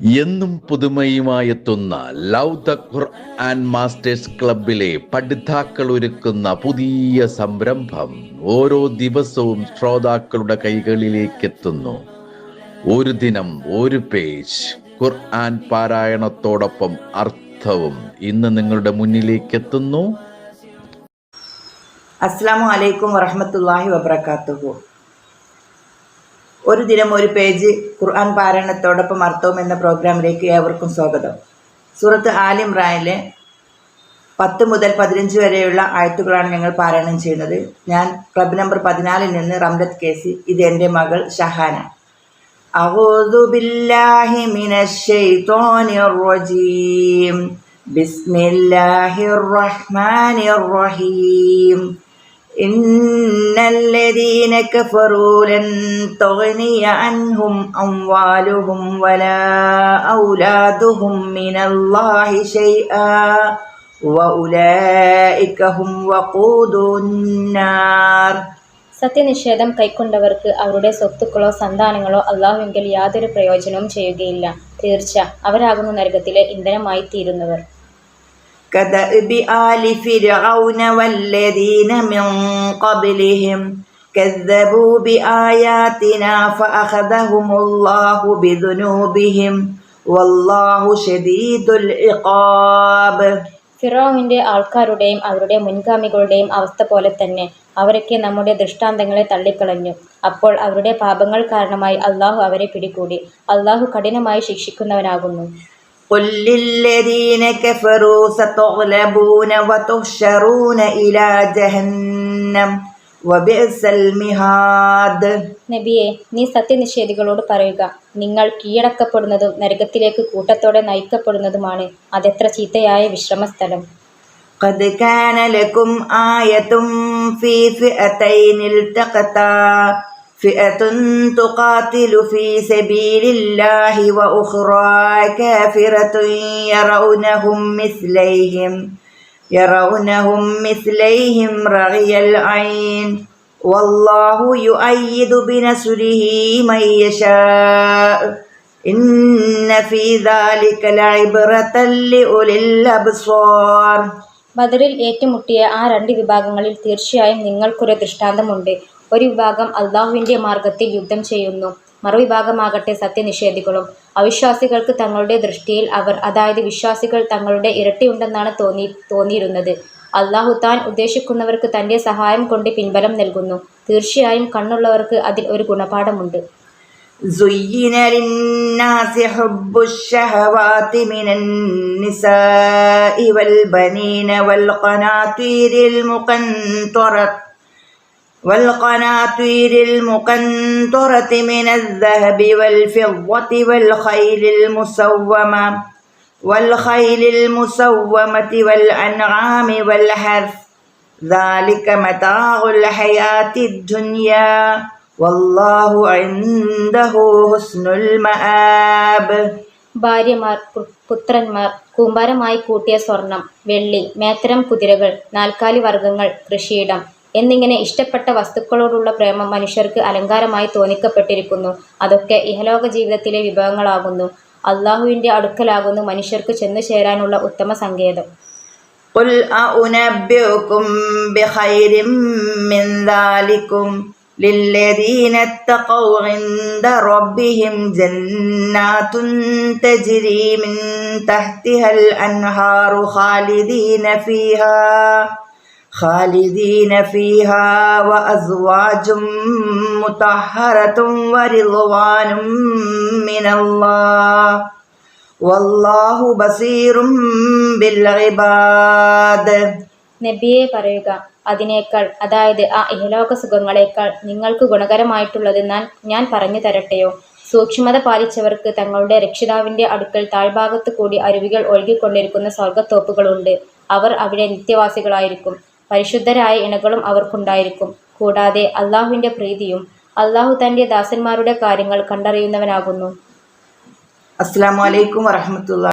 എന്നും പുതുമയുമായെത്തുന്ന love the Quran masters ക്ലബിലെ പഠിതാക്കൾ ഒരുക്കുന്ന പുതിയ സംരംഭം ഓരോ ദിവസവും ശ്രോതാക്കളുടെ കൈകളിലേക്ക് എത്തുന്നു ഒരു ദിനം ഒരു പേജ്. ഖുർആൻ പാരായണത്തോടൊപ്പം അർത്ഥവും ഇന്ന് നിങ്ങളുടെ മുന്നിലേക്ക് എത്തുന്നു അസ്സാം വലൈക്കും വറഹമത്തല്ലാഹി വബർക്കാത്തുഹു ഒരു ദിനം ഒരു പേജ് ഖുർആൻ പാരായണത്തോടൊപ്പം അർത്ഥവും എന്ന പ്രോഗ്രാമിലേക്ക് ഏവർക്കും സ്വാഗതം സൂറത്ത് ആലിമ്രാനിലെ പത്ത് മുതൽ പതിനഞ്ച് വരെയുള്ള ആയത്തുകളാണ് ഞങ്ങൾ പാരായണം ചെയ്യുന്നത് ഞാൻ ക്ലബ് നമ്പർ പതിനാലിൽ നിന്ന് റംലത്ത് കേസി ഇത് എൻ്റെ മകൾ ഷഹാന أعوذ بالله من الشيطان الرجيم بسم الله الرحمن الرحيم إن الذين كفروا لن تغني عنهم أموالهم ولا أولادهم من الله شيئا وأولئك هم وقود النار സത്യനിഷേധം കൈക്കൊണ്ടവർക്ക് അവരുടെ സ്വത്തുക്കളോ സന്താനങ്ങളോ അള്ളാഹുവിങ്കിൽ യാതൊരു പ്രയോജനവും ചെയ്യുകയില്ല തീർച്ച അവരാകുന്നു നരകത്തിലെ ഇന്ധനമായി തീരുന്നവർ كدأب آل فرعون والذين من قبلهم كذبوا بآياتنا فأخذهم الله بذنوبهم والله شديد العقاب ഫിറോവിന്റെ ആൾക്കാരുടെയും അവരുടെ മുൻഗാമികളുടെയും അവസ്ഥ പോലെ തന്നെ അവരൊക്കെ നമ്മുടെ ദൃഷ്ടാന്തങ്ങളെ തള്ളിക്കളഞ്ഞു അപ്പോൾ അവരുടെ പാപങ്ങൾ കാരണമായി അള്ളാഹു അവരെ പിടികൂടി അള്ളാഹു കഠിനമായി ശിക്ഷിക്കുന്നവനാകുന്നു قل للذين كفروا ستغلبون وتحشرون إلى جهنم وبئس المهاد നബിയെ നീ സത്യനിഷേധികളോട് പറയുക നിങ്ങൾ കീഴടക്കപ്പെടുന്നതും നരകത്തിലേക്ക് കൂട്ടത്തോടെ നയിക്കപ്പെടുന്നതുമാണ് അതെത്ര ചീത്തയായ വിശ്രമസ്ഥലം قد كان لكم آية في فئتين التقتا فئة تقاتل في سبيل الله وأخرى كافرة يرونهم مثليهم يرونهم مثليهم رغي العين والله يؤيد بنصره من يشاء إن في ذلك لعبرة لأولي الأبصار ബദറിൽ ഏറ്റുമുട്ടിയ ആ രണ്ട് വിഭാഗങ്ങളിൽ തീർച്ചയായും നിങ്ങൾക്കൊരു ദൃഷ്ടാന്തമുണ്ട് ഒരു വിഭാഗം അള്ളാഹുവിൻ്റെ മാർഗത്തിൽ യുദ്ധം ചെയ്യുന്നു മറുവിഭാഗമാകട്ടെ സത്യനിഷേധികളും അവിശ്വാസികൾക്ക് തങ്ങളുടെ ദൃഷ്ടിയിൽ അവർ അതായത് വിശ്വാസികൾ തങ്ങളുടെ ഇരട്ടിയുണ്ടെന്നാണ് തോന്നി തോന്നിയിരുന്നത് അള്ളാഹു താൻ ഉദ്ദേശിക്കുന്നവർക്ക് തൻ്റെ സഹായം കൊണ്ട് പിൻബലം നൽകുന്നു തീർച്ചയായും കണ്ണുള്ളവർക്ക് അതിൽ ഒരു ഗുണപാഠമുണ്ട് زين للناس حب الشهوات من النساء والبنين والقناطير المقنطرة والقناطير المقنطرة من الذهب والفضة والخيل المسومة والخيل المسومة والأنعام والحرث ذلك متاع الحياة الدنيا والله عنده حسن المآب ഭാര്യമാർ പു- പുത്രന്മാർ കൂമ്പാരമായി കൂട്ടിയ സ്വർണം വെള്ളി മേത്തരം കുതിരകൾ നാൽക്കാലി വർഗ്ഗങ്ങൾ കൃഷിയിടം എന്നിങ്ങനെ ഇഷ്ടപ്പെട്ട വസ്തുക്കളോടുള്ള പ്രേമം മനുഷ്യർക്ക് അലങ്കാരമായി തോന്നിക്കപ്പെട്ടിരിക്കുന്നു അതൊക്കെ ഇഹലോക ജീവിതത്തിലെ വിഭവങ്ങളാകുന്നു അള്ളാഹുവിൻ്റെ അടുക്കലാകുന്നു മനുഷ്യർക്ക് ചെന്നു ചേരാനുള്ള ഉത്തമ സങ്കേതം قل أنبئكم بخير من ذلكم للذين اتقوا عند ربهم جنات تجري من تحتها الأنهار خالدين فيها خالدين فيها وأزواج مطهرة ورضوان من الله والله بصير بالعباد നബിയെ പറയുക അതിനേക്കാൾ അതായത് ആ ഇഹലോക സുഖങ്ങളേക്കാൾ നിങ്ങൾക്ക് ഗുണകരമായിട്ടുള്ളത് ഞാൻ ഞാൻ പറഞ്ഞു തരട്ടെയോ സൂക്ഷ്മത പാലിച്ചവർക്ക് തങ്ങളുടെ രക്ഷിതാവിൻ്റെ അടുക്കൽ താഴ്ഭാഗത്ത് കൂടി അരുവികൾ ഒഴുകിക്കൊണ്ടിരിക്കുന്ന സ്വർഗത്തോപ്പുകളുണ്ട് അവർ അവിടെ നിത്യവാസികളായിരിക്കും പരിശുദ്ധരായ ഇണകളും അവർക്കുണ്ടായിരിക്കും. കൂടാതെ അള്ളാഹുവിന്റെ പ്രീതിയും അള്ളാഹു തന്റെ ദാസന്മാരുടെ കാര്യങ്ങൾ കണ്ടറിയുന്നവനാകുന്നു. അസ്സാം വലൈക്കും വറഹമത്തുള്ള